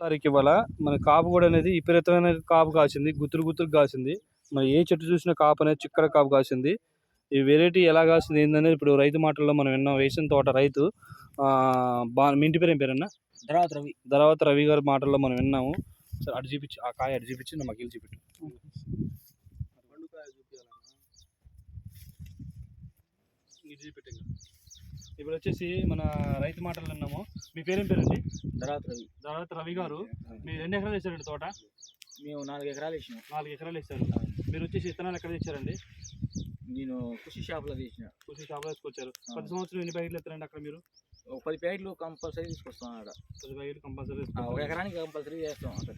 తారీఖు ఇవాళ మన కాపు కూడా అనేది విపరీతమైన కాపు కాసింది గుత్తురు గుత్తురు కాసింది. మరి ఏ చెట్టు చూసినా కాపు అనేది చిక్కడ కాపు కాసింది. ఈ వెరైటీ ఎలా కాసింది ఏందనేది ఇప్పుడు రైతు మాటల్లో మనం విన్నాం. వేసిన తోట రైతు బా మీ ఇంటి పేరు ఏం పేరన్నా? తర్వాత రవి. తర్వాత రవి గారి మాటల్లో మనం విన్నాము. సరే అటు చూపించి ఆ కాయ అటు చూపించి నా మగిలి చూపించు. చూపెట్టు. ఇప్పుడు వచ్చేసి మన రైతు మాటలు విన్నాము. మీ పేరేం పేరండి? తర్వాత రవి. తర్వాత రవి గారు. మీరు ఎన్ని ఎకరాలు వేసారండి తోట? మేము నాలుగు ఎకరాలు వేసినాం. నాలుగు ఎకరాలు వేసారు. మీరు వచ్చేసి విత్తనాలు ఎక్కడ తెచ్చారండి? నేను కృషి షాప్లో వేసిన చూసి షాప్లో వేసుకొచ్చారు పది సంవత్సరం ఎన్ని ప్యాకెట్లు ఎత్తారండి అక్కడ మీరు? ఒక పది ప్యాకెట్లు కంపల్సరీ తీసుకొస్తాం అక్కడ పది ప్యాకెట్లు కంపల్సరీ ఒక ఎకరానికి కంపల్సరీ చేస్తాం అక్కడ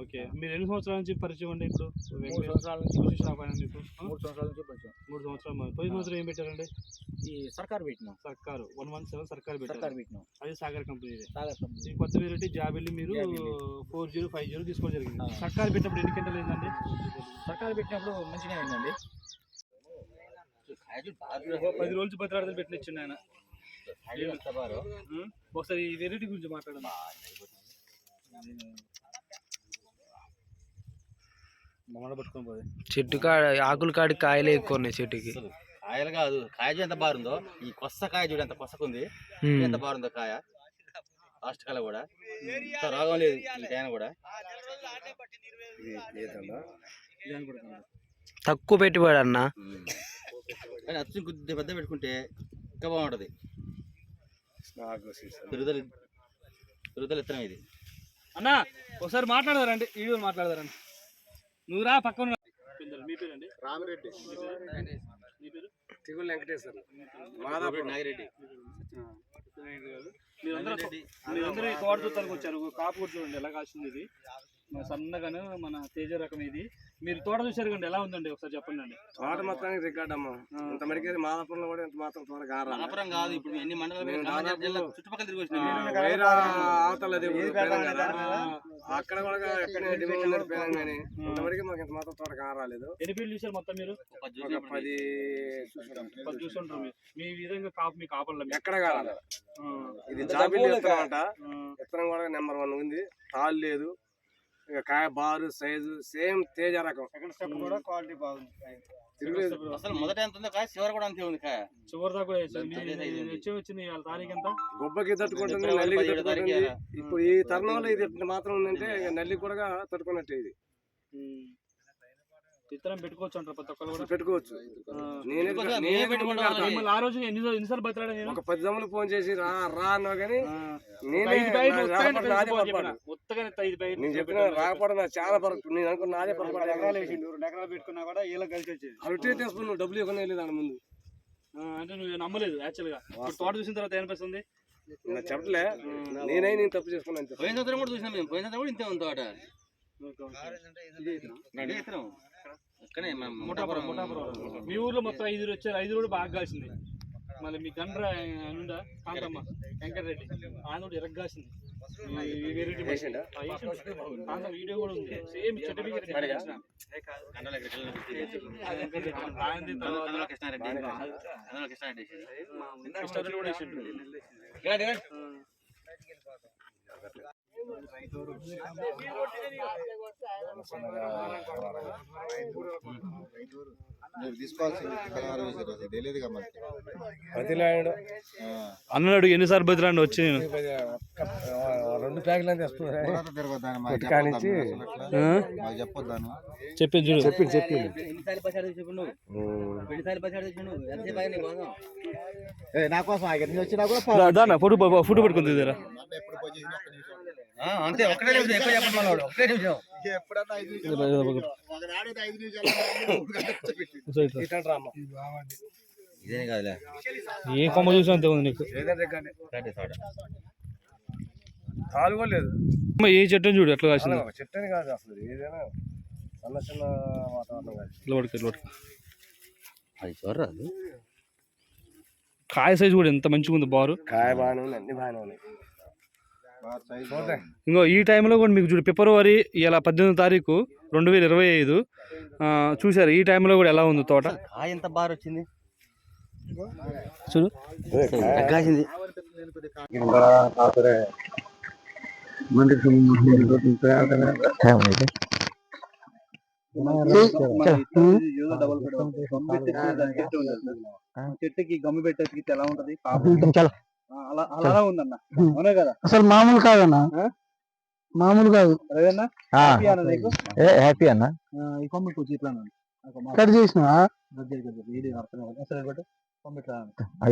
ఓకే. మీరు ఎన్ని సంవత్సరాల నుంచి పరిచయం అండి ఇప్పుడు? మూడు సంవత్సరాల నుంచి ఆ? మూడు సంవత్సరాల నుంచి కొంచెం మూడు సంవత్సరాలు మరి. పోయిన సంవత్సరం ఏం పెట్టారండి? ఈ సర్కార్ పెట్టినాం. సర్కారు. వన్ వన్ సెవెన్ సర్కార్ సర్కార్ పెట్టినాం. అది సాగర్ కంపెనీ సాగర్ కంపెనీ. ఈ కొత్త వెరైటీ జాబిల్లి మీరు జాబిల్లి. ఫోర్ జీరో ఫైవ్ జీరో తీసుకోవడం జరిగింది. సర్కార్ పెట్టినప్పుడు ఎన్ని గంటలు అయిందండి? సర్కార్ పెట్టినప్పుడు మంచిగా అయిందండి. పది రోజులు పది రాత్రులు పెట్టిన ఇచ్చిండు ఆయన? ఒకసారి ఈ వెరైటీ గురించి పోయి. చెట్టు కాడ ఆకుల కాడి కాయలే ఎక్కువ ఉన్నాయి చెట్టుకి. కాయలు కాదు కాయ ఎంత బారుందో ఈ కొత్త కాయ చూడు ఎంత కొసకుంది. ఉమ్. ఎంత బారుందో కాయ. లాస్ట్ కాయ కూడా. ఇంత రోగం లేదు కాయన కూడా. తక్కువ పెట్టుబడి అన్న. కానీ అచ్చు కొద్దిగా పెద్ద పెట్టుకుంటే ఇంకా బాగుంటది. పెరుగుదల పెరుగుదల ఇత్తనం ఇది. అన్నా ఒకసారి మాట్లాడదారండి వీడియో మాట్లాడదారండి. నువ్వు రా పక్కన. మీ పేరండి? రామిరెడ్డి. మీ పేరు? తిగులు వెంకటేశ్వర. నాగిరెడ్డి, నాగిరెడ్డి. మీరందరూ మీరందరూ ఈ తోట చూడటానికి వచ్చారు. కాపు కూడా చూడండి ఎలా కాసింది ఇది. మన సన్నగాను మన తేజ రకం ఇది. మీరు తోట చూసారు కండి ఎలా ఉందండి? ఒకసారి చెప్పండి అండి. తోట మొత్తానికి రికార్డ్ అమ్మ. ఇంత మడికి మాదాపురంలో కూడా ఇంత మాత్రం తోట గారా మనపురం కాదు ఇప్పుడు ఎన్ని మండలాలు జిల్లా చుట్టుపక్కల తిరిగి ఆ, వచ్చినాం వేరే అవతల అది ఊరు పేరం కదా. అక్కడ కూడా ఎక్కడ పేరం కానీ ఇంతవరకు మాకు ఇంత మాత్రం తోట కారాలేదు ఎన్ని ఫీల్డ్ చూసారు మొత్తం మీరు? పది చూసుంటారు మీ విధంగా కాపు మీ కాపర్ల ఎక్కడ కారాలి ఇది జాబిల్లి విత్తనం అంట. కూడా నెంబర్ వన్ ఉంది. తాళ్ళు లేదు. కాయ బారు సైజు సేమ్ తేజ రకం. కూడా క్వాలిటీ బాగుంది. తిరుగులేదు అసలు మొదట ఎంత ఉందో కాయ చివరి కూడా అంతే ఉంది కాయ. చివరి దాకా వేసారు. మీ- మీ- వచ్చి వచ్చింది వాళ్ళ తారీఖు ఎంత? గొబ్బకి తట్టుకుంటుంది నల్లికి తట్టుకుంటుంది. ఇప్పుడు ఈ తరుణంలో ఇది మాత్రం ఉందంటే నల్లి కూడా తట్టుకున్నట్టే ఇది. విత్తనం పెట్టుకోవచ్చు అంటారు ప్రతి ఒక్కరు కూడా? పెట్టుకోవచ్చు. నేనే. మిమ్మల్ని ఆ రోజు ఎన్ని రోజులు- ఎన్నిసార్లు బతిలాడా నేను? ఒక పది దమ్ములు ఫోన్ చేసి రా రా అన్నావు కానీ. నేనే ఐదు నేను చెప్పిన రాకపోవడం నాకు చాలా పొరపాటు నేను అనుకున్న నాదే ఎకరాలు వేసిండు రెండు ఎకరాలు పెట్టుకున్నా కూడా ఇలా కలిసి వచ్చేది. అరటి తీసుకుని నువ్వు డబ్బులు ఇవ్వకుండా వెళ్ళి దాని ముందు. అంటే నువ్వు నమ్మలేదు యాక్చువల్గా. ఇప్పుడు తోట చూసిన తర్వాత ఏమనిపిస్తుంది? చెప్పలే నేనే నేను తప్పు చేసుకున్నాను. పోయిన సంవత్సరం కూడా చూసినాం మేము. పోయిన సంవత్సరం కూడా ఇంతే ఉంది తోట. మీ ఊర్లో మొత్తం ఐదు వచ్చారు ఐదు కూడా బాగా కాసింది మళ్ళీ మీ గండ్ర నుండా కాంతమ్మ వెంకటరెడ్డి ఆయన కూడా. కాంతమ్మ వీడియో కూడా ఉంది. సేమ్. కృష్ణారెడ్డి కూడా. మీరు తీసుకోవాల్సింది పదహారు వేలు అసలు తెలియదుగా మనకి బతిలాడు ఆ, అన్నాడు ఎన్నిసార్లు బతిలాండి వచ్చి నేను. రెండు ప్యాకెట్లు కానించి. చెప్పొద్దాను. చెప్పేది చూడు. చెప్పింది చెప్పింది? ఎంతసేపు ఆగి నీ కోసం? ఫోటో పెట్టుకుంది దగ్గర అంతే ఒకటే నిమిషం ఎక్కువ చెప్పండి ఒకటే నిమిషం. ఎప్పుడన్నా ఐదు నిమిషాలు. ఇట్లా కాదులే. ఏ కొమ్మ చూసి అంతే ఉంది నీకు? ఏదంటే కానీ రండి తోట. తాలు కూడా లేదు. అమ్మ, ఏ చెట్టు చూడు ఎట్లా కాసింది? చెట్టని కాదు అసలు ఏదైనా చిన్న చిన్న వాతావరణం కాదు. అది చూడరా అది? కాయ సైజు కూడా ఎంత మంచిగా ఉంది బారు. కాయ బాగానే ఉంది అన్ని బాగానే ఉన్నాయి. ఇంకో ఈ టైంలో కూడా మీకు చూడు ఫిబ్రవరి ఇలా పద్దెనిమిది తారీఖు రెండు వేల ఇరవై ఐదు ఆ, చూశారు. ఈ టైంలో కూడా ఎలా ఉంది తోట? ఎంత బాగా వచ్చింది? చూడు. కాసింది చెట్టుకి గమ్మి పెట్టేసి ఎలా ఉంటది? అలా అలా ఉందన్న. అవునే కదా. అసలు మామూలు కాదన్న. మామూలు కాదు. హ్యాపీ అన్న. కట్ చేసిన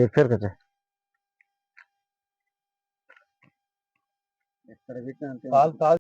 చెప్పారు కదా ఎక్కడ పెట్టినా.